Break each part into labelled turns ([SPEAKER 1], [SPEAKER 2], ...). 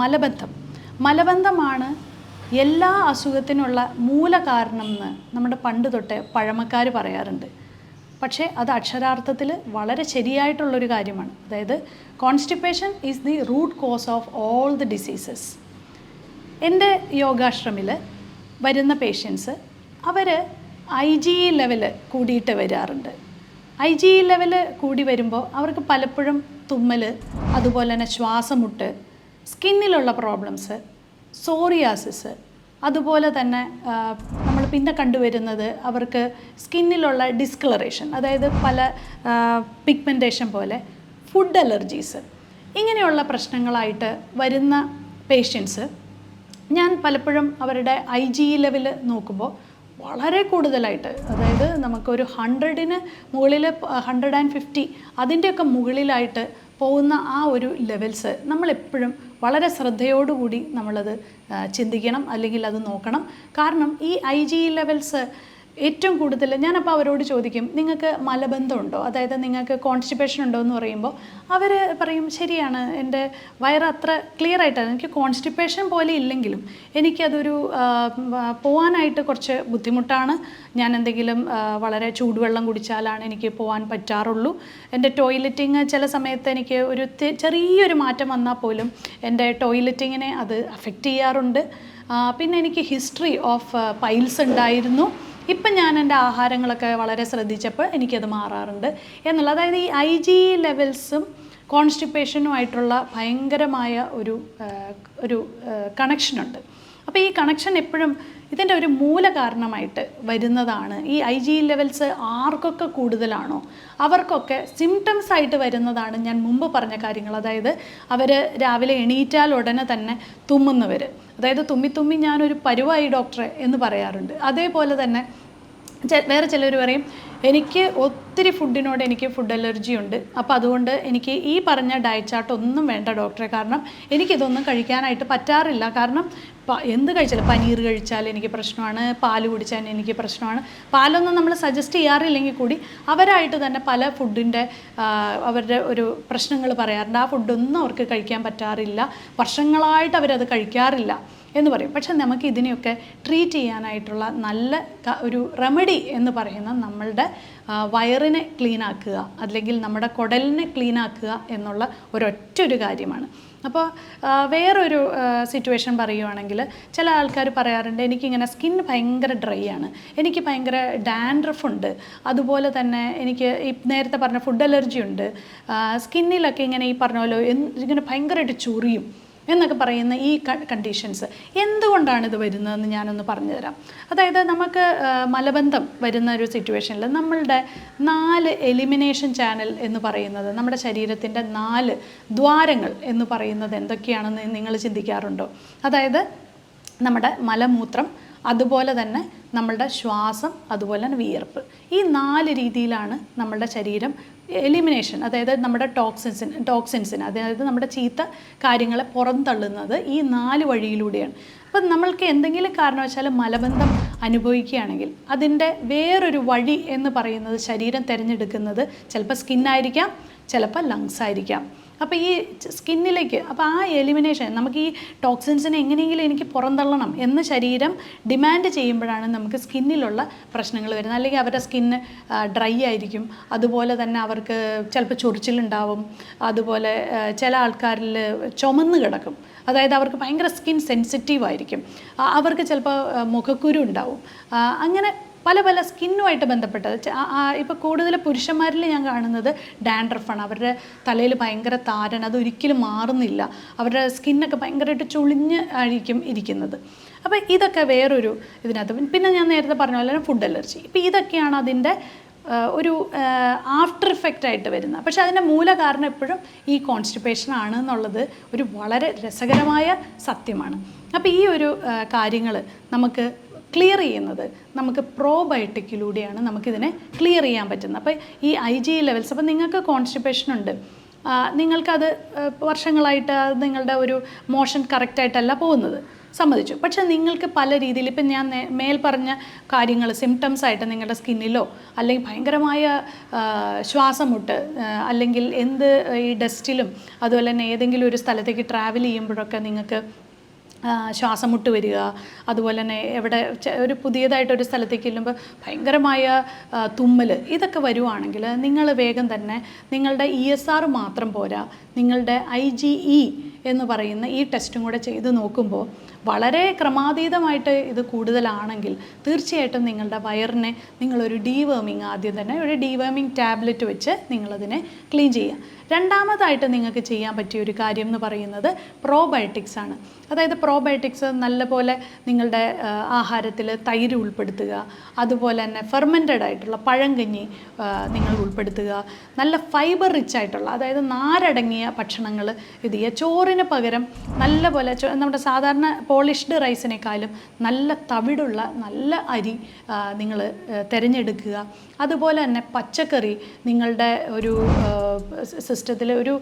[SPEAKER 1] മലബന്ധം. മലബന്ധമാണ് എല്ലാ അസുഖത്തിനുള്ള മൂല കാരണം എന്ന് നമ്മുടെ പണ്ട് തൊട്ടേ പഴമക്കാർ പറയാറുണ്ട്. പക്ഷേ അത് അക്ഷരാർത്ഥത്തിൽ വളരെ ശരിയായിട്ടുള്ളൊരു കാര്യമാണ്. അതായത് constipation is the root cause of all the diseases. എന്റെ യോഗാശ്രമിൽ വരുന്ന പേഷ്യൻസ് അവർ ഐ ജി ലെവൽ കൂടിയിട്ട് വരാറുണ്ട്. ഐ ജി ലെവൽ കൂടി വരുമ്പോൾ അവർക്ക് പലപ്പോഴും തുമ്മൽ അതുപോലെ തന്നെ ശ്വാസമുട്ട് സ്കിന്നിലുള്ള പ്രോബ്ലംസ് സോറിയാസിസ് അതുപോലെ തന്നെ നമ്മൾ പിന്നെ കണ്ടുവരുന്നത് അവർക്ക് സ്കിന്നിലുള്ള ഡിസ്കളറേഷൻ അതായത് പല പിഗ്മെന്റേഷൻ പോലെ ഫുഡ് അലർജീസ് ഇങ്ങനെയുള്ള പ്രശ്നങ്ങളായിട്ട് വരുന്ന പേഷ്യൻസ് ഞാൻ പലപ്പോഴും അവരുടെ ഐ ജി ലെവൽ നോക്കുമ്പോൾ വളരെ കൂടുതലായിട്ട് അതായത് നമുക്കൊരു ഹൺഡ്രഡിന് മുകളിൽ ഹൺഡ്രഡ് ആൻഡ് ഫിഫ്റ്റി അതിന്റെയൊക്കെ മുകളിലായിട്ട് പോകുന്ന ആ ഒരു ലെവൽസ് നമ്മളെപ്പോഴും വളരെ ശ്രദ്ധയോടുകൂടി നമ്മളത് ചിന്തിക്കണം അല്ലെങ്കിൽ അത് നോക്കണം. കാരണം ഈ ഐ ജി ലെവൽസ് ഏറ്റവും കൂടുതൽ ഞാനപ്പോൾ അവരോട് ചോദിക്കും നിങ്ങൾക്ക് മലബന്ധമുണ്ടോ? അതായത് നിങ്ങൾക്ക് കോൺസ്റ്റിപ്പേഷൻ ഉണ്ടോ എന്ന് പറയുമ്പോൾ അവർ പറയും ശരിയാണ് എന്റെ വയറ് അത്ര ക്ലിയർ ആയിട്ടാണ്. എനിക്ക് കോൺസ്റ്റിപ്പേഷൻ പോലെ ഇല്ലെങ്കിലും എനിക്കതൊരു പോകാനായിട്ട് കുറച്ച് ബുദ്ധിമുട്ടാണ്. ഞാൻ എന്തെങ്കിലും വളരെ ചൂടുവെള്ളം കുടിച്ചാലാണ് എനിക്ക് പോകാൻ പറ്റാറുള്ളൂ. എന്റെ ടോയ്ലറ്റിങ് ചില സമയത്ത് എനിക്ക് ഒരു ചെറിയൊരു മാറ്റം വന്നാൽ പോലും എന്റെ ടോയ്ലറ്റിങ്ങിനെ അത് അഫക്റ്റ് ചെയ്യാറുണ്ട്. പിന്നെ എനിക്ക് ഹിസ്റ്ററി ഓഫ് പൈൽസ് ഉണ്ടായിരുന്നു. ഇപ്പം ഞാൻ എന്റെ ആഹാരങ്ങളൊക്കെ വളരെ ശ്രദ്ധിച്ചപ്പോൾ എനിക്കത് മാറാറുണ്ട് എന്നുള്ള അതായത് ഈ ഐ ജി ലെവൽസും കോൺസ്റ്റിപ്പേഷനുമായിട്ടുള്ള ഭയങ്കരമായ ഒരു ഒരു കണക്ഷനുണ്ട് അപ്പോൾ ഈ കണക്ഷൻ എപ്പോഴും ഇതിന്റെ ഒരു മൂല കാരണമായിട്ട് വരുന്നതാണ്. ഈ ഐ ജി ലെവൽസ് ആർക്കൊക്കെ കൂടുതലാണോ? അവർക്കൊക്കെ സിംറ്റംസ് ആയിട്ട് വരുന്നതാണ് ഞാൻ മുമ്പ് പറഞ്ഞ കാര്യങ്ങൾ. അതായത് അവർ രാവിലെ എണീറ്റാൽ ഉടനെ തന്നെ തുമ്മുന്നവർ അതായത് തുമ്മി തുമ്മി ഞാനൊരു പരുവായി ഡോക്ടറെ എന്ന് പറയാറുണ്ട്. അതേപോലെ തന്നെ വേറെ ചിലർ പറയും എനിക്ക് ഒത്തിരി ഫുഡിനോട് എനിക്ക് ഫുഡ് അലർജി ഉണ്ട്. അപ്പോൾ അതുകൊണ്ട് എനിക്ക് ഈ പറഞ്ഞ ഡയറ്റ് ചാർട്ട് ഒന്നും വേണ്ട ഡോക്ടറെ കാരണം എനിക്കിതൊന്നും കഴിക്കാനായിട്ട് പറ്റാറില്ല. കാരണം എന്ത് കഴിച്ചാലും പനീർ കഴിച്ചാൽ എനിക്ക് പ്രശ്നമാണ് പാൽ കുടിച്ചാൽ എനിക്ക് പ്രശ്നമാണ്. പാലൊന്നും നമ്മൾ സജസ്റ്റ് ചെയ്യാറില്ലെങ്കിൽ കൂടി അവരായിട്ട് തന്നെ പല ഫുഡിന്റെ അവരുടെ ഒരു പ്രശ്നങ്ങൾ പറയാറുണ്ട്. ആ ഫുഡൊന്നും അവർക്ക് കഴിക്കാൻ പറ്റാറില്ല. വർഷങ്ങളായിട്ട് അവരത് കഴിക്കാറില്ല. എന്ന് പറയും. പക്ഷെ നമുക്ക് ഇതിനെയൊക്കെ ട്രീറ്റ് ചെയ്യാനായിട്ടുള്ള നല്ല ഒരു റെമഡി എന്ന് പറയുന്ന നമ്മളുടെ വയറിനെ ക്ലീൻ ആക്കുക അല്ലെങ്കിൽ നമ്മുടെ കുടലിനെ ക്ലീൻ ആക്കുക എന്നുള്ള ഒരൊറ്റ ഒരു കാര്യമാണ് അപ്പോൾ വേറൊരു സിറ്റുവേഷൻ പറയുവാണെങ്കിൽ ചില ആൾക്കാർ പറയാറുണ്ട് എനിക്കിങ്ങനെ സ്കിൻ ഭയങ്കര ഡ്രൈ ആണ്. എനിക്ക് ഭയങ്കര ഡാൻഡ്രഫ് ഉണ്ട്. അതുപോലെ തന്നെ എനിക്ക് നേരത്തെ പറഞ്ഞ ഫുഡ് അലർജി ഉണ്ട്. സ്കിന്നിലൊക്കെ ഇങ്ങനെ ഈ പറഞ്ഞ പോലെ ഇങ്ങനെ ഭയങ്കരമായിട്ട് ചൊറിയും. എന്നൊക്കെ പറയുന്ന ഈ കണ്ടീഷൻസ് എന്തുകൊണ്ടാണ് ഇത് വരുന്നതെന്ന് ഞാനൊന്ന് പറഞ്ഞുതരാം. അതായത് നമുക്ക് മലബന്ധം വരുന്ന ഒരു സിറ്റുവേഷനിൽ നമ്മളുടെ നാല് എലിമിനേഷൻ ചാനൽ എന്ന് പറയുന്നത് നമ്മുടെ ശരീരത്തിന്റെ നാല് ദ്വാരങ്ങൾ എന്ന് പറയുന്നത് എന്തൊക്കെയാണെന്ന് നിങ്ങൾ ചിന്തിക്കാറുണ്ടോ? അതായത് നമ്മുടെ മലമൂത്രം അതുപോലെ തന്നെ നമ്മളുടെ ശ്വാസം അതുപോലെ തന്നെ വിയർപ്പ്. ഈ നാല് രീതിയിലാണ് നമ്മളുടെ ശരീരം എലിമിനേഷൻ അതായത് നമ്മുടെ ടോക്സിൻസിന് ടോക്സിൻസിന് അതായത് നമ്മുടെ ചീത്ത കാര്യങ്ങളെ പുറന്തള്ളുന്നത് ഈ നാല് വഴിയിലൂടെയാണ്. അപ്പം നമ്മൾക്ക് എന്തെങ്കിലും കാരണവശാൽ മലബന്ധം അനുഭവിക്കുകയാണെങ്കിൽ അതിന്റെ വേറൊരു വഴി എന്ന് പറയുന്നത് ശരീരം തിരഞ്ഞെടുക്കുന്നത് ചിലപ്പോൾ സ്കിന്നായിരിക്കാം ചിലപ്പോൾ ലങ്സ് ആയിരിക്കാം. അപ്പോൾ ഈ സ്കിന്നിലേക്ക് അപ്പോൾ ആ എലിമിനേഷൻ നമുക്ക് ഈ ടോക്സിൻസിനെ എങ്ങനെയെങ്കിലും എനിക്ക് പുറന്തള്ളണം എന്ന് ശരീരം ഡിമാൻഡ് ചെയ്യുമ്പോഴാണ് നമുക്ക് സ്കിന്നിലുള്ള പ്രശ്നങ്ങൾ വരുന്നത്. അല്ലെങ്കിൽ അവരുടെ സ്കിന്ന് ഡ്രൈ ആയിരിക്കും. അതുപോലെ തന്നെ അവർക്ക് ചിലപ്പോൾ ചൊറിച്ചിലുണ്ടാവും. അതുപോലെ ചില ആൾക്കാരിൽ ചുമന്ന് കിടക്കും. അതായത് അവർക്ക് ഭയങ്കര സ്കിൻ സെൻസിറ്റീവ് ആയിരിക്കും. അവർക്ക് ചിലപ്പോൾ മുഖക്കുരു ഉണ്ടാവും. അങ്ങനെ പല പല സ്കിന്നുമായിട്ട് ബന്ധപ്പെട്ടത്. ഇപ്പോൾ കൂടുതൽ പുരുഷന്മാരിൽ ഞാൻ കാണുന്നത് ഡാൻഡ്രഫാണ്. അവരുടെ തലയിൽ ഭയങ്കര താരൻ അതൊരിക്കലും മാറുന്നില്ല. അവരുടെ സ്കിന്നൊക്കെ ഭയങ്കരമായിട്ട് ചുളിഞ്ഞ് ആയിരിക്കും ഇരിക്കുന്നത്. അപ്പോൾ ഇതൊക്കെ വേറൊരു ഇതിനകത്ത്. പിന്നെ ഞാൻ നേരത്തെ പറഞ്ഞ പോലെ ഫുഡ് അലർജി. ഇപ്പോൾ ഇതൊക്കെയാണ് അതിന്റെ ഒരു ആഫ്റ്റർ ഇഫക്റ്റ് ആയിട്ട് വരുന്നത്. പക്ഷെ അതിന്റെ മൂല കാരണം എപ്പോഴും ഈ കോൺസ്റ്റിപ്പേഷൻ ആണ് എന്നുള്ളത് ഒരു വളരെ രസകരമായ സത്യമാണ്. അപ്പോൾ ഈ ഒരു കാര്യങ്ങൾ നമുക്ക് ക്ലിയർ ചെയ്യുന്നത് നമുക്ക് പ്രോബയോട്ടിക്കിലൂടെയാണ് നമുക്കിതിനെ ക്ലിയർ ചെയ്യാൻ പറ്റുന്നത്. അപ്പോൾ ഈ ഐ ജി ലെവൽസ് അപ്പോൾ നിങ്ങൾക്ക് കോൺസ്റ്റിപ്പേഷൻ ഉണ്ട്. നിങ്ങൾക്കത് വർഷങ്ങളായിട്ട് നിങ്ങളുടെ ഒരു മോഷൻ കറക്റ്റായിട്ടല്ല പോകുന്നത്. സമ്മതിച്ചു. പക്ഷേ നിങ്ങൾക്ക് പല രീതിയിൽ ഇപ്പം ഞാൻ മേൽ പറഞ്ഞ കാര്യങ്ങൾ സിംറ്റംസ് ആയിട്ട് നിങ്ങളുടെ സ്കിന്നിലോ അല്ലെങ്കിൽ ഭയങ്കരമായ ശ്വാസമുട്ട് അല്ലെങ്കിൽ എന്ത് ഈ ഡസ്റ്റിലും അതുപോലെ തന്നെ ഏതെങ്കിലും ഒരു സ്ഥലത്തേക്ക് ട്രാവൽ ചെയ്യുമ്പോഴൊക്കെ നിങ്ങൾക്ക് ശ്വാസം മുട്ട് വരിക അതുപോലെ തന്നെ എവിടെ ഒരു പുതിയതായിട്ടൊരു സ്ഥലത്തേക്ക് ചെല്ലുമ്പോൾ ഭയങ്കരമായ തുമ്മൽ ഇതൊക്കെ വരുവാണെങ്കിൽ നിങ്ങൾ വേഗം തന്നെ നിങ്ങളുടെ ഇ എസ് ആർ മാത്രം പോരാ. നിങ്ങളുടെ ഐ ജി ഇ എന്ന് പറയുന്ന ഈ ടെസ്റ്റും കൂടെ ചെയ്ത് നോക്കുമ്പോൾ വളരെ ക്രമാതീതമായിട്ട് ഇത് കൂടുതലാണെങ്കിൽ തീർച്ചയായിട്ടും നിങ്ങളുടെ വയറിനെ നിങ്ങളൊരു ഡീവേമിങ് ആദ്യം തന്നെ ഒരു ഡീവേമിങ് ടാബ്ലറ്റ് വെച്ച് നിങ്ങളതിനെ ക്ലീൻ ചെയ്യുക. രണ്ടാമതായിട്ട് നിങ്ങൾക്ക് ചെയ്യാൻ പറ്റിയ ഒരു കാര്യം എന്ന് പറയുന്നത് പ്രോബയോട്ടിക്സ് ആണ്. അതായത് പ്രോബയോട്ടിക്സ് നല്ലപോലെ നിങ്ങളുടെ ആഹാരത്തിൽ തൈര് ഉൾപ്പെടുത്തുക അതുപോലെ തന്നെ ഫെർമെന്റഡ് ആയിട്ടുള്ള പഴങ്കഞ്ഞി കഞ്ഞി നിങ്ങൾ ഉൾപ്പെടുത്തുക നല്ല ഫൈബർ റിച്ച് ആയിട്ടുള്ള അതായത് നാരടങ്ങിയ ഭക്ഷണങ്ങൾ ഇത് ചെയ്യുക. ചോറിന് പകരം നല്ലപോലെ നമ്മുടെ സാധാരണ പോളിഷ്ഡ് റൈസിനേക്കാളും നല്ല തവിടുള്ള നല്ല അരി നിങ്ങൾ തിരഞ്ഞെടുക്കുക. അതുപോലെ തന്നെ പച്ചക്കറി നിങ്ങളുടെ ഒരു സിസ്റ്റത്തിൽ ഒരു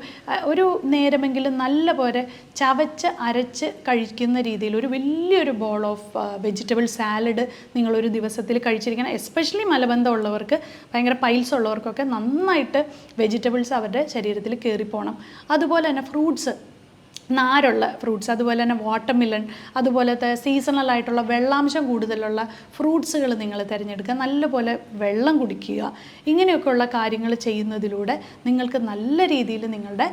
[SPEAKER 1] ഒരു നേരമെങ്കിലും നല്ല പോലെ ചവച്ച് അരച്ച് കഴിക്കുന്ന രീതിയിൽ ഒരു വലിയൊരു ബോൾ ഓഫ് വെജിറ്റബിൾ സാലഡ് നിങ്ങളൊരു ദിവസത്തിൽ കഴിച്ചിരിക്കണം. എസ്പെഷ്യലി മലബന്ധമുള്ളവർക്ക് ഭയങ്കര പൈൽസ് ഉള്ളവർക്കൊക്കെ നന്നായിട്ട് വെജിറ്റബിൾസ് അവരുടെ ശരീരത്തിൽ കയറിപ്പോണം. അതുപോലെ തന്നെ ഫ്രൂട്ട്സ്. നാരുള്ള ഫ്രൂട്ട്സ് അതുപോലെ തന്നെ വാട്ടർമിലൺ അതുപോലത്തെ സീസണൽ ആയിട്ടുള്ള വെള്ളാംശം കൂടുതലുള്ള ഫ്രൂട്ട്സുകൾ നിങ്ങൾ തിരഞ്ഞെടുക്കുക. നല്ലപോലെ വെള്ളം കുടിക്കുക. ഇങ്ങനെയൊക്കെയുള്ള കാര്യങ്ങൾ ചെയ്യുന്നതിലൂടെ നിങ്ങൾക്ക് നല്ല രീതിയിൽ നിങ്ങളുടെ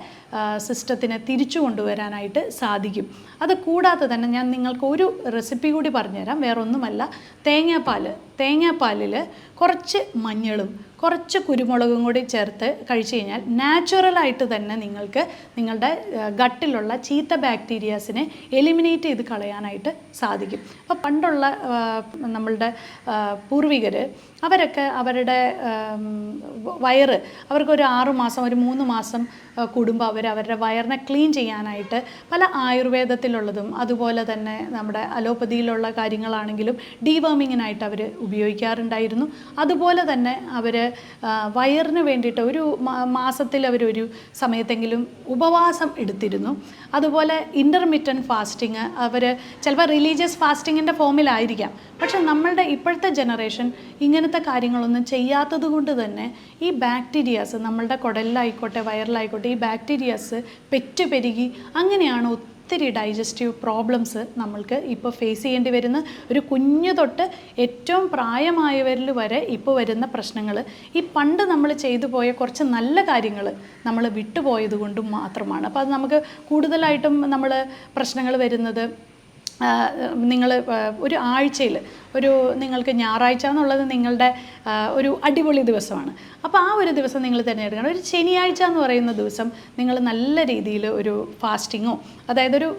[SPEAKER 1] സിസ്റ്റത്തിനെ തിരിച്ചു കൊണ്ടുവരാനായിട്ട് സാധിക്കും. അത് കൂടാതെ തന്നെ ഞാൻ നിങ്ങൾക്ക് ഒരു റെസിപ്പി കൂടി പറഞ്ഞുതരാം. വേറൊന്നുമല്ല. തേങ്ങാപ്പാൽ തേങ്ങാപ്പാലിൽ കുറച്ച് മഞ്ഞളും കുറച്ച് കുരുമുളകും കൂടി ചേർത്ത് കഴിച്ചു കഴിഞ്ഞാൽ നാച്ചുറലായിട്ട് തന്നെ നിങ്ങൾക്ക് നിങ്ങളുടെ ഗട്ടിലുള്ള ചീത്ത ബാക്ടീരിയാസിനെ എലിമിനേറ്റ് ചെയ്ത് കളയാനായിട്ട് സാധിക്കും. അപ്പോൾ പണ്ടുള്ള നമ്മളുടെ പൂർവികർ അവരൊക്കെ അവരുടെ വയറ് അവർക്കൊരു ആറു മാസം ഒരു മൂന്ന് മാസം കൂടുമ്പോൾ അവർ അവരുടെ വയറിനെ ക്ലീൻ ചെയ്യാനായിട്ട് പല ആയുർവേദത്തിലുള്ളതും അതുപോലെ തന്നെ നമ്മുടെ അലോപ്പതിയിലുള്ള കാര്യങ്ങളാണെങ്കിലും ഡീവേമിങ്ങിനായിട്ട് അവർ ഉപയോഗിക്കാറുണ്ടായിരുന്നു. അതുപോലെ തന്നെ അവർ വയറിന് വേണ്ടിയിട്ട് ഒരു മാസത്തിൽ അവരൊരു സമയത്തെങ്കിലും ഉപവാസം എടുത്തിരുന്നു. അതുപോലെ ഇന്റർമിറ്റൻ ഫാസ്റ്റിങ് അവർ ചിലപ്പോൾ റിലീജിയസ് ഫാസ്റ്റിങ്ങിന്റെ ഫോമിലായിരിക്കാം. പക്ഷെ നമ്മളുടെ ഇപ്പോഴത്തെ ജനറേഷൻ ഇങ്ങനത്തെ കാര്യങ്ങളൊന്നും ചെയ്യാത്തത് കൊണ്ട് തന്നെ ഈ ബാക്ടീരിയാസ് നമ്മളുടെ കുടലിലായിക്കോട്ടെ വയറിലായിക്കോട്ടെ ഈ ബാക്ടീരിയാസ് പെറ്റു പെരുകി അങ്ങനെയാണ് ഡൈജസ്റ്റീവ് പ്രോബ്ലംസ് നമ്മൾക്ക് ഇപ്പോൾ ഫേസ് ചെയ്യേണ്ടി വരുന്ന ഒരു കുഞ്ഞു തൊട്ട് ഏറ്റവും പ്രായമായവരിൽ വരെ ഇപ്പോൾ വരുന്ന പ്രശ്നങ്ങൾ. ഈ പണ്ട് നമ്മൾ ചെയ്തു പോയ കുറച്ച് നല്ല കാര്യങ്ങൾ നമ്മൾ വിട്ടുപോയത് കൊണ്ടും മാത്രമാണ്. അപ്പോൾ അത് നമുക്ക് കൂടുതലായിട്ടും നമ്മൾ പ്രശ്നങ്ങൾ വരുന്നത് നിങ്ങൾ ഒരു ആഴ്ചയിൽ ഒരു നിങ്ങൾക്ക് ഞായറാഴ്ച എന്നുള്ളത് നിങ്ങളുടെ ഒരു അടിപൊളി ദിവസമാണ്. അപ്പോൾ ആ ഒരു ദിവസം നിങ്ങൾ തിരഞ്ഞെടുക്കണം. ഒരു ശനിയാഴ്ച എന്ന് പറയുന്ന ദിവസം നിങ്ങൾ നല്ല രീതിയിൽ ഒരു ഫാസ്റ്റിങ്ങോ അതായത് ഒരു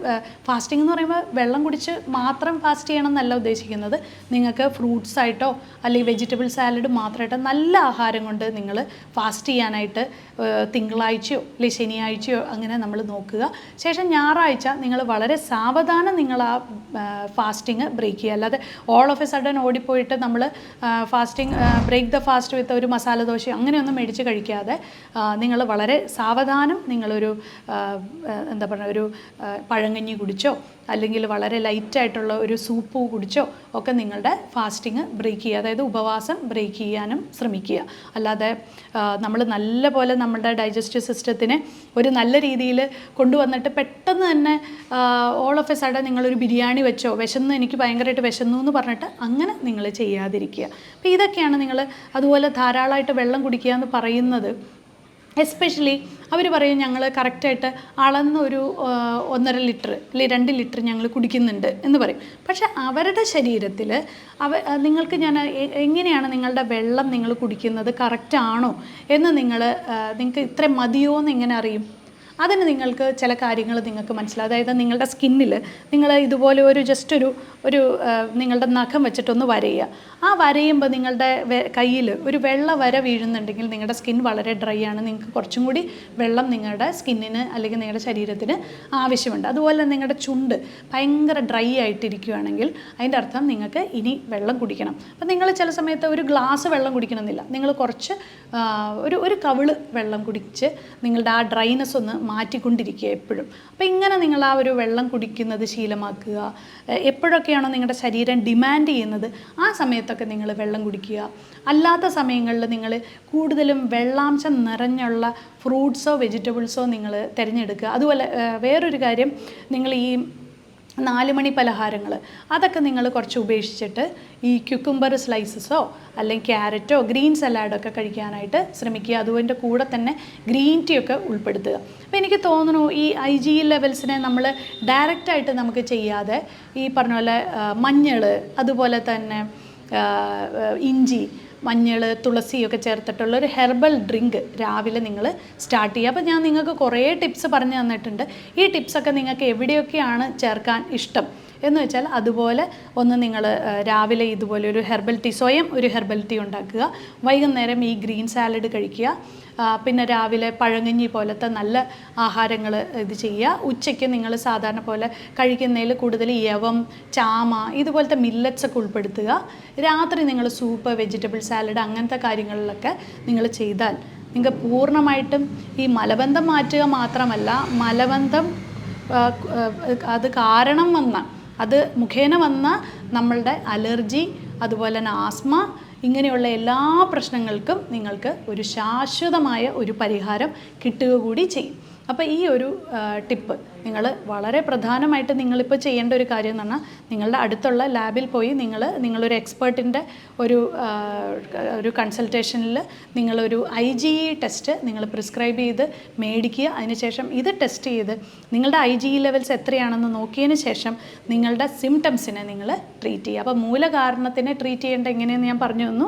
[SPEAKER 1] ഫാസ്റ്റിംഗ് എന്ന് പറയുമ്പോൾ വെള്ളം കുടിച്ച് മാത്രം ഫാസ്റ്റ് ചെയ്യണം എന്നല്ല ഉദ്ദേശിക്കുന്നത്. നിങ്ങൾക്ക് ഫ്രൂട്ട്സ് ആയിട്ടോ അല്ലെങ്കിൽ വെജിറ്റബിൾ സാലഡ് മാത്രമായിട്ടോ നല്ല ആഹാരം കൊണ്ട് നിങ്ങൾ ഫാസ്റ്റ് ചെയ്യാനായിട്ട് തിങ്കളാഴ്ചയോ അല്ലെങ്കിൽ ശനിയാഴ്ചയോ അങ്ങനെ നമ്മൾ നോക്കുക. ശേഷം ഞായറാഴ്ച നിങ്ങൾ വളരെ സാവധാനം നിങ്ങൾ ആ ഫാസ്റ്റിങ് ബ്രേക്ക് ചെയ്യുക. അല്ലാതെ ഓൾ ഓഫ് എ സഡൻ ഓടിപ്പോയിട്ട് നമ്മൾ fasting break the fast with ഒരു മസാല ദോശ അങ്ങനെയൊന്നും മേടിച്ച് കഴിക്കാതെ നിങ്ങൾ വളരെ സാവധാനം നിങ്ങളൊരു എന്താ പറയുക ഒരു പഴങ്കഞ്ഞി കുടിച്ചോ അല്ലെങ്കിൽ വളരെ ലൈറ്റായിട്ടുള്ള ഒരു സൂപ്പ് കുടിച്ചോ ഒക്കെ നിങ്ങളുടെ ഫാസ്റ്റിംഗ് ബ്രേക്ക് ചെയ്യുക. അതായത് ഉപവാസം ബ്രേക്ക് ചെയ്യാനും ശ്രമിക്കുക. അല്ലാതെ നമ്മൾ നല്ല പോലെ നമ്മുടെ ഡൈജസ്റ്റീവ് സിസ്റ്റത്തിനെ ഒരു നല്ല രീതിയിൽ കൊണ്ടുവന്നിട്ട് പെട്ടെന്ന് തന്നെ ഓൾ ഓഫ് എ സഡൻ നിങ്ങളൊരു ബിരിയാണി വെച്ചോ വിശന്ന് എനിക്ക് ഭയങ്കരമായിട്ട് വിശന്നു എന്ന് പറഞ്ഞിട്ട് അങ്ങനെ നിങ്ങൾ ചെയ്യാതിരിക്കുക. അപ്പോൾ ഇതൊക്കെയാണ് നിങ്ങൾ അതുപോലെ ധാരാളമായിട്ട് വെള്ളം കുടിക്കുക എന്ന് പറയുന്നത്. എസ്പെഷ്യലി അവർ പറയും ഞങ്ങൾ കറക്റ്റായിട്ട് അളന്ന ഒരു ഒന്നര ലിറ്റർ അല്ലെങ്കിൽ രണ്ട് ലിറ്റർ ഞങ്ങൾ കുടിക്കുന്നുണ്ട് എന്ന് പറയും. പക്ഷെ അവരുടെ ശരീരത്തിൽ അവ നിങ്ങൾക്ക് ഞാൻ എങ്ങനെയാണ് നിങ്ങളുടെ വെള്ളം നിങ്ങൾ കുടിക്കുന്നത് കറക്റ്റാണോ എന്ന് നിങ്ങൾ നിങ്ങൾക്ക് ഇത്ര മതിയോ എന്ന് എങ്ങനെ അറിയും? അതിന് നിങ്ങൾക്ക് ചില കാര്യങ്ങൾ നിങ്ങൾക്ക് മനസ്സിലാവും. അതായത് നിങ്ങളുടെ സ്കിന്നിൽ നിങ്ങൾ ഇതുപോലെ ഒരു ജസ്റ്റ് ഒരു ഒരു നിങ്ങളുടെ നഖം വെച്ചിട്ടൊന്ന് വരയുക ആ വരയുമ്പോൾ നിങ്ങളുടെ കയ്യിൽ ഒരു വെള്ള വര വീഴുന്നുണ്ടെങ്കിൽ നിങ്ങളുടെ സ്കിൻ വളരെ ഡ്രൈ ആണ്. നിങ്ങൾക്ക് കുറച്ചും കൂടി വെള്ളം നിങ്ങളുടെ സ്കിന്നിന് അല്ലെങ്കിൽ നിങ്ങളുടെ ശരീരത്തിന് ആവശ്യമുണ്ട്. അതുപോലെ നിങ്ങളുടെ ചുണ്ട് ഭയങ്കര ഡ്രൈ ആയിട്ടിരിക്കുകയാണെങ്കിൽ അതിന്റെ അർത്ഥം നിങ്ങൾക്ക് ഇനി വെള്ളം കുടിക്കണം. അപ്പം നിങ്ങൾ ചില സമയത്ത് ഒരു ഗ്ലാസ് വെള്ളം കുടിക്കണമെന്നില്ല. നിങ്ങൾ കുറച്ച് ഒരു ഒരു കവിൾ വെള്ളം കുടിച്ച് നിങ്ങളുടെ ആ ഡ്രൈനെസ് ഒന്ന് മാറ്റിക്കൊണ്ടിരിക്കുക എപ്പോഴും. അപ്പോൾ ഇങ്ങനെ നിങ്ങൾ ആ ഒരു വെള്ളം കുടിക്കുന്നത് ശീലമാക്കുക. എപ്പോഴൊക്കെയാണോ നിങ്ങളുടെ ശരീരം ഡിമാൻഡ് ചെയ്യുന്നത് ആ സമയത്തൊക്കെ നിങ്ങൾ വെള്ളം കുടിക്കുക. അല്ലാത്ത സമയങ്ങളിൽ നിങ്ങൾ കൂടുതലും വെള്ളാംശം നിറഞ്ഞുള്ള ഫ്രൂട്ട്സോ വെജിറ്റബിൾസോ നിങ്ങൾ തിരഞ്ഞെടുക്കുക. അതുപോലെ വേറൊരു കാര്യം നിങ്ങൾ ഈ നാല് മണി പലഹാരങ്ങൾ അതൊക്കെ നിങ്ങൾ കുറച്ച് ഉപേക്ഷിച്ചിട്ട് ഈ ക്യുക്കുംബർ സ്ലൈസസോ അല്ലെങ്കിൽ ക്യാരറ്റോ ഗ്രീൻ സലാഡൊക്കെ കഴിക്കാനായിട്ട് ശ്രമിക്കുക. അതുകൊണ്ട് കൂടെ തന്നെ ഗ്രീൻ ടീ ഒക്കെ ഉൾപ്പെടുത്തുക. അപ്പോൾ എനിക്ക് തോന്നുന്നു ഈ ഐ ജി ലെവൽസിനെ നമ്മൾ ഡയറക്റ്റായിട്ട് നമുക്ക് ചെയ്യാതെ ഈ പറഞ്ഞ പോലെ മഞ്ഞൾ അതുപോലെ തന്നെ ഇഞ്ചി മഞ്ഞൾ തുളസിയൊക്കെ ചേർത്തിട്ടുള്ള ഒരു ഹെർബൽ ഡ്രിങ്ക് രാവിലെ നിങ്ങൾ സ്റ്റാർട്ട് ചെയ്യുക. അപ്പോൾ ഞാൻ നിങ്ങൾക്ക് കുറേ ടിപ്സ് പറഞ്ഞു തന്നിട്ടുണ്ട്. ഈ ടിപ്സൊക്കെ നിങ്ങൾക്ക് എവിടെയൊക്കെയാണ് ചേർക്കാൻ ഇഷ്ടം? എന്ന് വെച്ചാൽ അതുപോലെ ഒന്ന് നിങ്ങൾ രാവിലെ ഇതുപോലെ ഒരു ഹെർബൽ ടീ സ്വയം ഒരു ഹെർബൽ ടീ ഉണ്ടാക്കുക. വൈകുന്നേരം ഈ ഗ്രീൻ സാലഡ് കഴിക്കുക. പിന്നെ രാവിലെ പഴങ്ങഞ്ഞി പോലത്തെ നല്ല ആഹാരങ്ങൾ ഇത് ചെയ്യുക. ഉച്ചയ്ക്ക് നിങ്ങൾ സാധാരണ പോലെ കഴിക്കുന്നതിൽ കൂടുതൽ യവം ചാമ ഇതുപോലത്തെ മില്ലറ്റ്സ് ഒക്കെ ഉൾപ്പെടുത്തുക. രാത്രി നിങ്ങൾ സൂപ്പ് വെജിറ്റബിൾ സാലഡ് അങ്ങനത്തെ കാര്യങ്ങളിലൊക്കെ നിങ്ങൾ ചെയ്താൽ നിങ്ങൾക്ക് പൂർണമായിട്ടും ഈ മലബന്ധം മാറ്റുക മാത്രമല്ല മലബന്ധം അത് കാരണം വന്ന അത് മുഖേന വന്ന നമ്മളുടെ അലർജി അതുപോലെ തന്നെ ആസ്മ ഇങ്ങനെയുള്ള എല്ലാ പ്രശ്നങ്ങൾക്കും നിങ്ങൾക്ക് ഒരു ശാശ്വതമായ ഒരു പരിഹാരം കിട്ടുക കൂടി ചെയ്യും. അപ്പോൾ ഈ ഒരു ടിപ്പ് നിങ്ങൾ വളരെ പ്രധാനമായിട്ട് നിങ്ങളിപ്പോൾ ചെയ്യേണ്ട ഒരു കാര്യം എന്ന് പറഞ്ഞാൽ നിങ്ങളുടെ അടുത്തുള്ള ലാബിൽ പോയി നിങ്ങൾ നിങ്ങളൊരു എക്സ്പേർട്ടിന്റെ ഒരു ഒരു കൺസൾട്ടേഷനിൽ നിങ്ങളൊരു ഐ ജി ഇ ടെസ്റ്റ് നിങ്ങൾ പ്രിസ്ക്രൈബ് ചെയ്ത് മേടിക്കുക. അതിനുശേഷം ഇത് ടെസ്റ്റ് ചെയ്ത് നിങ്ങളുടെ ഐ ജി ഇ ലെവൽസ് എത്രയാണെന്ന് നോക്കിയതിന് ശേഷം നിങ്ങളുടെ സിംറ്റംസിനെ നിങ്ങൾ ട്രീറ്റ് ചെയ്യുക. അപ്പോൾ മൂലകാരണത്തിനെ ട്രീറ്റ് ചെയ്യേണ്ട എങ്ങനെയെന്ന് ഞാൻ പറഞ്ഞു തന്നു.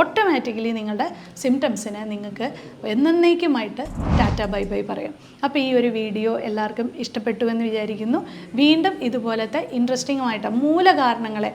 [SPEAKER 1] ഓട്ടോമാറ്റിക്കലി നിങ്ങളുടെ സിംറ്റംസിനെ നിങ്ങൾക്ക് എന്നേക്കുമായിട്ട് ടാറ്റ ബൈ ബൈ പറയാം. അപ്പോൾ ഈ ഒരു വീഡിയോ എല്ലാവർക്കും ഇഷ്ടപ്പെട്ടു എന്ന് വിചാരിക്കുന്നു. വീണ്ടും ഇതുപോലത്തെ ഇൻട്രസ്റ്റിംഗ് ആയിട്ട് മൂലകാരണങ്ങളെ